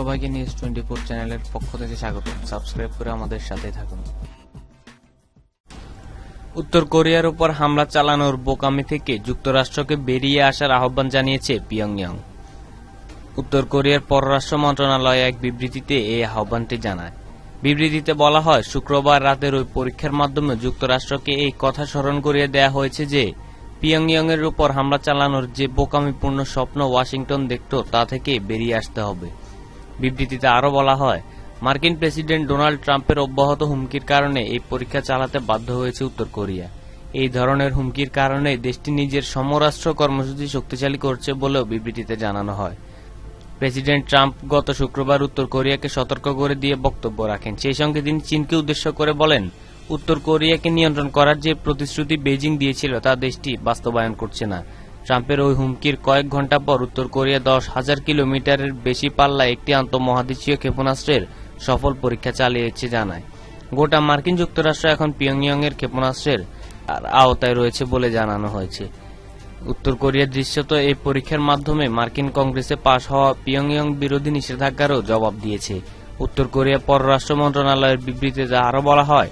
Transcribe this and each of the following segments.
সবাইকে news twenty four চ্যানেলের পক্ষ থেকে স্বাগত। সাবস্ক্রাইব করে আমাদের সাথে থাকুন। উত্তর কোরিয়ার উপর হামলা চালানোর বোকামি থেকে যুক্তরাষ্ট্রকে বেরিয়ে আসার আহ্বান জানিয়েছে পিয়ংইয়ং। উত্তর কোরিয়ার পররাষ্ট্র মন্ত্রণালয় এক বিবৃতিতে এই আহ্বানটি জানায়। বিবৃতিতে বলা হয়, শুক্রবার রাতের ওই পরীক্ষার মাধ্যমে যুক্তরাষ্ট্রকে এই কথা স্মরণ করিয়ে দেয়া হয়েছে যে পিয়ংইয়ং এর উপর হামলা চালানোর যে বোকামিপূর্ণ স্বপ্ন ওয়াশিংটন দেখত, তা থেকে বেরিয়ে আসতে হবে। বিবৃতিতে আরও বলা হয়, মার্কিন প্রেসিডেন্ট ডোনাল্ড ট্রাম্পের অব্যাহত হুমকির কারণে এই পরীক্ষা চালাতে বাধ্য হয়েছে উত্তর কোরিয়া। এই ধরনের হুমকির কারণে দেশটি নিজের সমরাষ্ট্র কর্মসূচি শক্তিশালী করছে বলেও বিবৃতিতে জানানো হয়। প্রেসিডেন্ট ট্রাম্প গত শুক্রবার উত্তর কোরিয়াকে সতর্ক করে দিয়ে বক্তব্য রাখেন। সেই সঙ্গে তিনি চীনকে উদ্দেশ্য করে বলেন, উত্তর কোরিয়াকে নিয়ন্ত্রণ করার যে প্রতিশ্রুতি বেজিং দিয়েছিল তা দেশটি বাস্তবায়ন করছে না। ট্রাম্পের ওই হুমকির কয়েক ঘণ্টা পর উত্তর কোরিয়া দশ হাজার কিলোমিটারের বেশি পাল্লায় একটি আন্তঃমহাদেশীয় ক্ষেপণাস্ত্রের সফল পরীক্ষা চালিয়েছে জানায়। গোটা মার্কিন যুক্তরাষ্ট্র এখন পিয়ংইয়ং এর ক্ষেপণাস্ত্রের আওতায় রয়েছে বলে জানানো হয়েছে। উত্তর কোরিয়ার দৃশ্যত এই পরীক্ষার মাধ্যমে মার্কিন কংগ্রেসে পাশ হওয়া পিয়ংইয়ং বিরোধী নিষেধাজ্ঞারও জবাব দিয়েছে। উত্তর কোরিয়া পররাষ্ট্র মন্ত্রণালয়ের বিবৃতিতে আরও বলা হয়,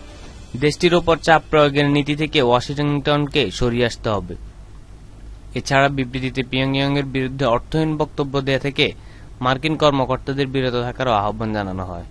দেশটির ওপর চাপ প্রয়োগের নীতি থেকে ওয়াশিংটনকে সরিয়ে আসতে হবে। এছাড়া বিবৃতিতে পিয়ংইয়ং এর বিরুদ্ধে অর্থহীন বক্তব্য দেয়া থেকে মার্কিন কর্মকর্তাদের বিরত থাকারও আহ্বান জানানো হয়।